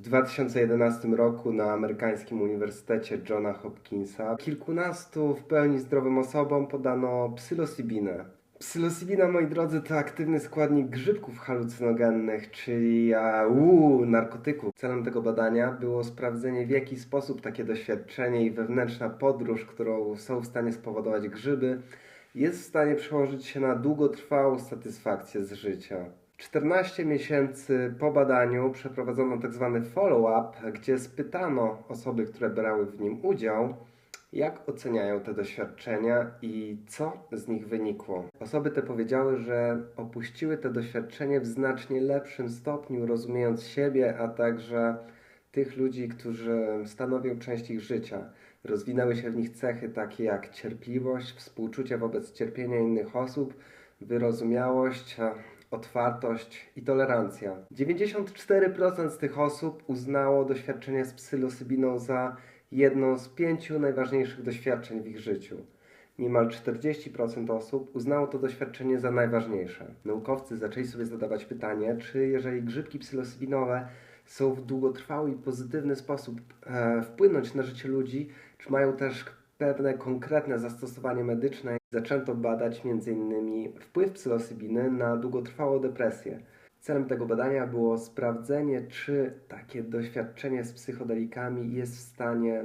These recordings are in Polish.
2011 roku na amerykańskim Uniwersytecie Johna Hopkinsa kilkunastu w pełni zdrowym osobom podano psylosibinę. Psylosibina, moi drodzy, to aktywny składnik grzybków halucynogennych, czyli uu, narkotyków. Celem tego badania było sprawdzenie, w jaki sposób takie doświadczenie i wewnętrzna podróż, którą są w stanie spowodować grzyby, jest w stanie przełożyć się na długotrwałą satysfakcję z życia. 14 miesięcy po badaniu przeprowadzono tzw. Tak follow-up, gdzie spytano osoby, które brały w nim udział, jak oceniają te doświadczenia i co z nich wynikło. Osoby te powiedziały, że opuściły te doświadczenie w znacznie lepszym stopniu, rozumiejąc siebie, a także tych ludzi, którzy stanowią część ich życia. Rozwinęły się w nich cechy takie jak cierpliwość, współczucie wobec cierpienia innych osób, wyrozumiałość, otwartość i tolerancja. 94% z tych osób uznało doświadczenie z psylosybiną za jedną z pięciu najważniejszych doświadczeń w ich życiu. Niemal 40% osób uznało to doświadczenie za najważniejsze. Naukowcy zaczęli sobie zadawać pytanie, czy jeżeli grzybki psylosybinowe są w długotrwały i pozytywny sposób e, wpłynąć na życie ludzi, czy mają też pewne konkretne zastosowanie medyczne. Zaczęto badać m.in. wpływ psylosybiny na długotrwałą depresję. Celem tego badania było sprawdzenie, czy takie doświadczenie z psychodelikami jest w stanie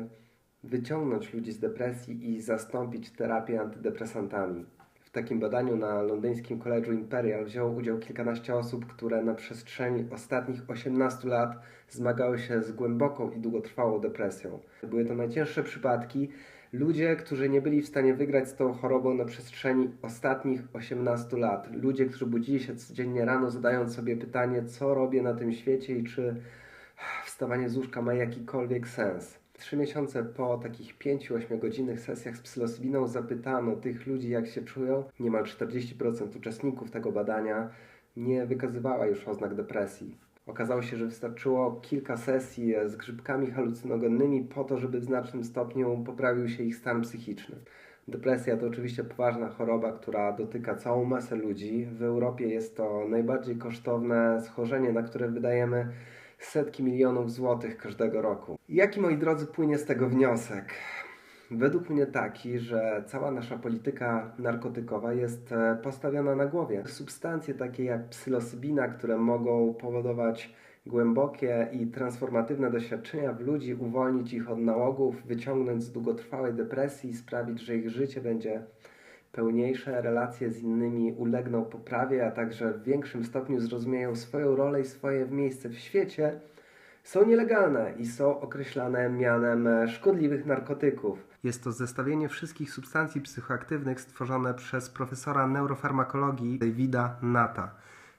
wyciągnąć ludzi z depresji i zastąpić terapię antydepresantami. W takim badaniu na londyńskim College'u Imperial wzięło udział kilkanaście osób, które na przestrzeni ostatnich 18 lat zmagały się z głęboką i długotrwałą depresją. Były to najcięższe przypadki, Ludzie, którzy nie byli w stanie wygrać z tą chorobą na przestrzeni ostatnich 18 lat. Ludzie, którzy budzili się codziennie rano, zadając sobie pytanie, co robię na tym świecie i czy wstawanie z łóżka ma jakikolwiek sens. Trzy miesiące po takich 5-8 godzinnych sesjach z psylosybiną zapytano tych ludzi, jak się czują. Niemal 40% uczestników tego badania nie wykazywała już oznak depresji. Okazało się, że wystarczyło kilka sesji z grzybkami halucynogennymi po to, żeby w znacznym stopniu poprawił się ich stan psychiczny. Depresja to oczywiście poważna choroba, która dotyka całą masę ludzi. W Europie jest to najbardziej kosztowne schorzenie, na które wydajemy setki milionów złotych każdego roku. Jaki, moi drodzy, płynie z tego wniosek? Według mnie taki, że cała nasza polityka narkotykowa jest e, postawiona na głowie. Substancje takie jak psylosybina, które mogą powodować głębokie i transformatywne doświadczenia w ludzi, uwolnić ich od nałogów, wyciągnąć z długotrwałej depresji, sprawić, że ich życie będzie pełniejsze, relacje z innymi ulegną poprawie, a także w większym stopniu zrozumieją swoją rolę i swoje miejsce w świecie, są nielegalne i są określane mianem e, szkodliwych narkotyków. Jest to zestawienie wszystkich substancji psychoaktywnych stworzone przez profesora neurofarmakologii Davida Nata.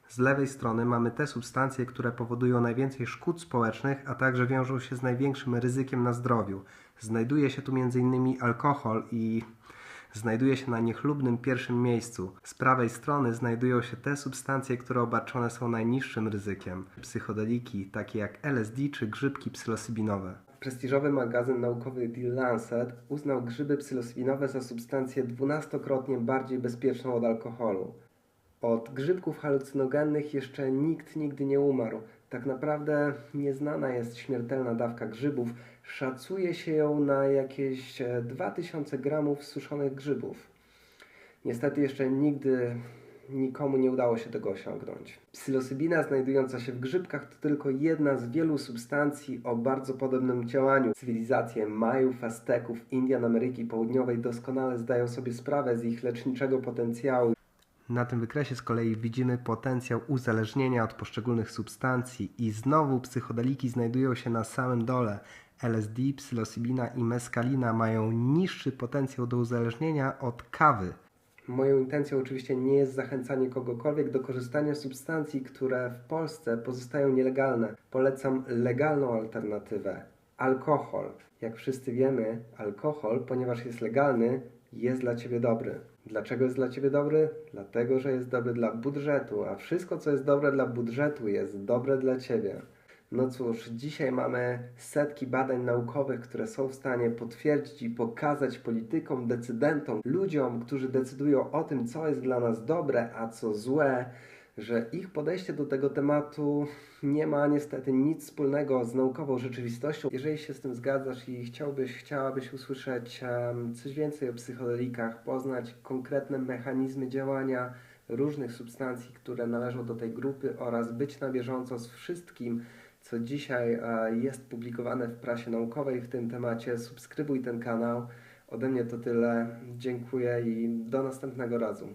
Z lewej strony mamy te substancje, które powodują najwięcej szkód społecznych, a także wiążą się z największym ryzykiem na zdrowiu. Znajduje się tu m.in. alkohol i znajduje się na niechlubnym pierwszym miejscu. Z prawej strony znajdują się te substancje, które obarczone są najniższym ryzykiem. Psychodeliki, takie jak LSD czy grzybki psylosybinowe. Prestiżowy magazyn naukowy The Lancet uznał grzyby psylosybinowe za substancję dwunastokrotnie bardziej bezpieczną od alkoholu. Od grzybków halucynogennych jeszcze nikt nigdy nie umarł. Tak naprawdę nieznana jest śmiertelna dawka grzybów. Szacuje się ją na jakieś 2000 e, gramów suszonych grzybów. Niestety jeszcze nigdy nikomu nie udało się tego osiągnąć. Psylosybina znajdująca się w grzybkach to tylko jedna z wielu substancji o bardzo podobnym działaniu. Cywilizacje Majów, Azteków, Indian Ameryki Południowej doskonale zdają sobie sprawę z ich leczniczego potencjału. Na tym wykresie z kolei widzimy potencjał uzależnienia od poszczególnych substancji i znowu psychodeliki znajdują się na samym dole. LSD, psylosybina i meskalina mają niższy potencjał do uzależnienia od kawy. Moją intencją oczywiście nie jest zachęcanie kogokolwiek do korzystania z substancji, które w Polsce pozostają nielegalne. Polecam legalną alternatywę. Alkohol. Jak wszyscy wiemy, alkohol, ponieważ jest legalny, jest dla Ciebie dobry. Dlaczego jest dla Ciebie dobry? Dlatego, że jest dobry dla budżetu, a wszystko, co jest dobre dla budżetu, jest dobre dla Ciebie. No cóż, dzisiaj mamy setki badań naukowych, które są w stanie potwierdzić i pokazać politykom, decydentom, ludziom, którzy decydują o tym, co jest dla nas dobre, a co złe, że ich podejście do tego tematu nie ma niestety nic wspólnego z naukową rzeczywistością. Jeżeli się z tym zgadzasz i chciałbyś, chciałabyś usłyszeć coś więcej o psychodelikach, poznać konkretne mechanizmy działania różnych substancji, które należą do tej grupy oraz być na bieżąco z wszystkim, co dzisiaj e, jest publikowane w prasie naukowej w tym temacie, subskrybuj ten kanał. Ode mnie to tyle. Dziękuję i do następnego razu.